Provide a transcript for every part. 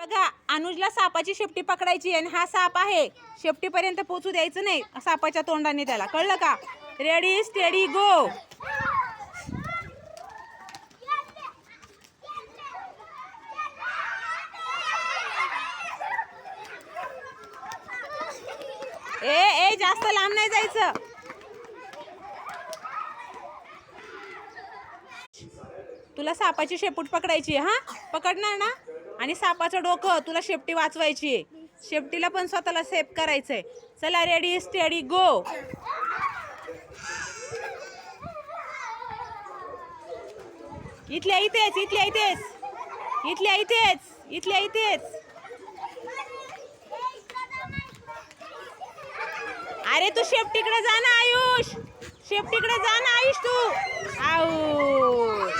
बघा अनुजला सापाची शेपटी पकडायची आणि हा साप आहे. शेपटीपर्यंत पोचू द्यायचं नाही. सापाच्या तोंडाने त्याला. कळलं का? रेडी स्टेडी गो ए ए जास्त लांब नाही जायचं. तुला सापाची शेपूट पकडायची हा? पकडणार ना? आणि सापाचं डोकं तुला शेपटी वाचवायची आहे. शेपटीला पण स्वतःला सेफ करायचंय चला रेडी स्टेडी गो इथल्या इथेच इथल्या इथेच. इथल्या इथेच इथल्या इथेच. अरे तू शेपटीकडे जा ना आयुष. शेपटीकडे जा ना आयुष तू. आऊ.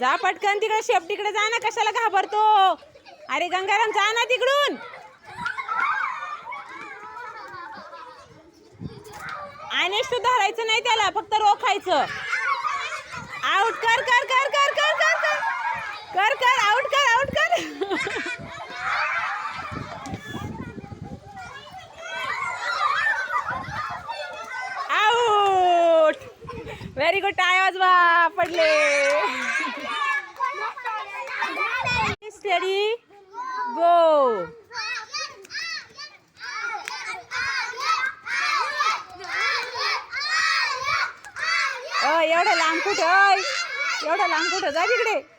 जा पटकन तिकडे शेपटीकडे जा ना कशाला घाबरतो? अरे गंगाराम जा ना तिकडून. आणि तू धरायचं नाही त्याला फक्त रोखायचं. व्हेरी गुड टाय वाजवा पडले. स्टडी गो एवढं लांब कुठं? एवढं लांब कुठं? जा तिकडे.